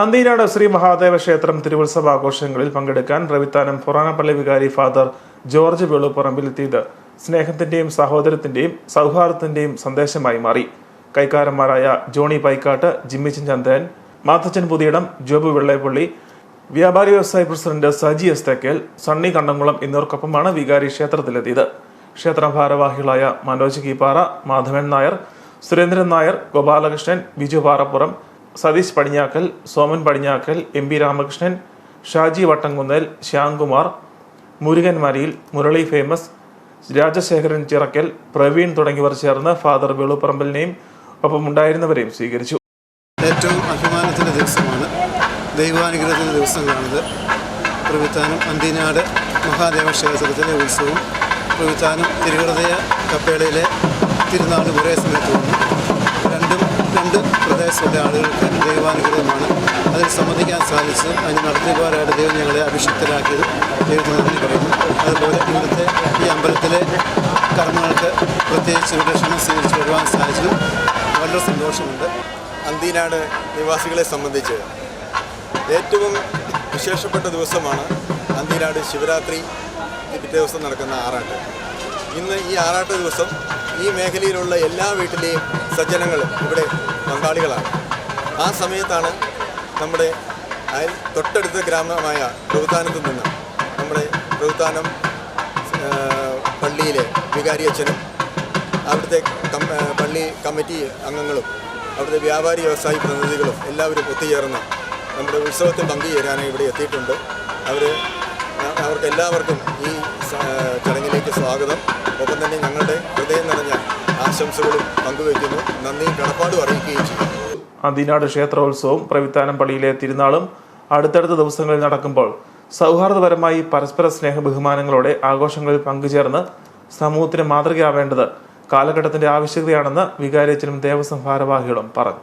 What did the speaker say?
അന്തീനാട് ശ്രീ മഹാദേവ ക്ഷേത്രം തിരുവുത്സവ ആഘോഷങ്ങളിൽ പങ്കെടുക്കാൻ പ്രവിത്താനം പുറാണപ്പള്ളി വികാരി ഫാദർ ജോർജ് വെളുപ്പറമ്പിലെത്തിയത് സ്നേഹത്തിന്റെയും സഹോദരത്തിന്റെയും സൗഹാർദ്ദത്തിന്റെയും സന്ദേശമായി മാറി. കൈക്കാരന്മാരായ ജോണി പൈക്കാട്ട് ജിമ്മിച്ചൻ ചന്ദ്രൻ മാത്തച്ചൻ പുതിയിടം ജോബു വെള്ളേപ്പള്ളി വ്യാപാരി വ്യവസായ പ്രസിഡന്റ് സജി എസ് തേക്കേൽ സണ്ണി കണ്ണംകുളം എന്നിവർക്കൊപ്പമാണ് വികാരി ക്ഷേത്രത്തിലെത്തിയത്. ക്ഷേത്ര ഭാരവാഹികളായ Manoj Keeppara Madhavan Nair Surendran Nair Gopalakrishnan Biju Parappuram Satheesh Padinjakkal Soman Padinjakkal M P Ramakrishnan Shaji Vattamkunnel Shyamkumar Murukan Mariyil Murali famous Rajasekharan Chirakkal Praveen തുടങ്ങിയവർ ചേർന്ന് ഫാദർ വെളുപ്പറമ്പലിനെയും ഒപ്പമുണ്ടായിരുന്നവരെയും സ്വീകരിച്ചു. ഏറ്റവും അഭിമാനത്തിന്റെ ദിവസമാണ്. ദൈവാനുഗ്രഹത്തിന്റെ ദിവസങ്ങളാണിത്. പ്രവിത്താനം അന്തിനാട് മഹാദേവ ക്ഷേത്രത്തിലെ ഉത്സവം. പ്രവിത്താനം തിരുവൃതയ കപ്പേളയിലെ തിരുനാൾ ഒരേ സമയത്ത് വന്നു. പ്രദേശത്തെ ആളുകൾക്ക് ദൈവാനുഗ്രഹമാണ്. അതിൽ സംബന്ധിക്കാൻ സാധിച്ചത് അതിന് നടത്തിപ്പാരായിട്ട് ദൈവം ഞങ്ങളെ അഭിഷിക്തരാക്കിയത്. ദൈവത്തിന് നന്ദി പറയുന്നു. അതുപോലെ ഇവിടുത്തെ ഈ അമ്പലത്തിലെ കർമ്മങ്ങൾക്ക് പ്രത്യേകിച്ച് ക്ഷണം സ്വീകരിച്ച് വരുവാൻ സാധിച്ചത് വളരെ സന്തോഷമുണ്ട്. അന്തീനാട് നിവാസികളെ സംബന്ധിച്ച് ഏറ്റവും വിശേഷപ്പെട്ട ദിവസമാണ് അന്തീനാട് ശിവരാത്രി. പിറ്റേ ദിവസം നടക്കുന്ന ആറാട്ട്. ഇന്ന് ഈ ആറാട്ട് ദിവസം ഈ മേഖലയിലുള്ള എല്ലാ വീട്ടിലെയും സജ്ജനങ്ങൾ ഇവിടെ പങ്കാളികളാണ്. ആ സമയത്താണ് നമ്മുടെ അയൽ തൊട്ടടുത്ത ഗ്രാമമായ പ്രവൃത്താനത്തു നിന്ന് നമ്മുടെ പ്രവൃത്താനം പള്ളിയിലെ വികാരി അച്ഛനും അവിടുത്തെ പള്ളി കമ്മിറ്റി അംഗങ്ങളും അവിടുത്തെ വ്യാപാരി വ്യവസായി പ്രതിനിധികളും എല്ലാവരും ഒത്തുചേർന്ന് നമ്മുടെ ഉത്സവത്തിൽ പങ്കുചേരാനായി ഇവിടെ എത്തിയിട്ടുണ്ട്. അവർ അവർക്ക് എല്ലാവർക്കും ഈ ചടങ്ങിലേക്ക് സ്വാഗതം. ഒപ്പം തന്നെ ഞങ്ങളുടെ ആശംസകളും പങ്കുവയ്ക്കുന്നു. നന്ദിയും കടപ്പാടും അറിയിക്കുകയും ചെയ്യുന്നു അന്തിനാട് ക്ഷേത്രോത്സവം പ്രവിത്താനം പള്ളിയിലെ തിരുനാളും അടുത്തടുത്ത ദിവസങ്ങളിൽ നടക്കുമ്പോൾ സൗഹാർദ്ദപരമായി പരസ്പര സ്നേഹ ബഹുമാനങ്ങളോടെ ആഘോഷങ്ങളിൽ പങ്കുചേർന്ന് സമൂഹത്തിന് മാതൃകയാവേണ്ടത് കാലഘട്ടത്തിന്റെ ആവശ്യകതയാണെന്ന് വികാരിയച്ചനും ദേവസ്വം ഭാരവാഹികളും പറഞ്ഞു.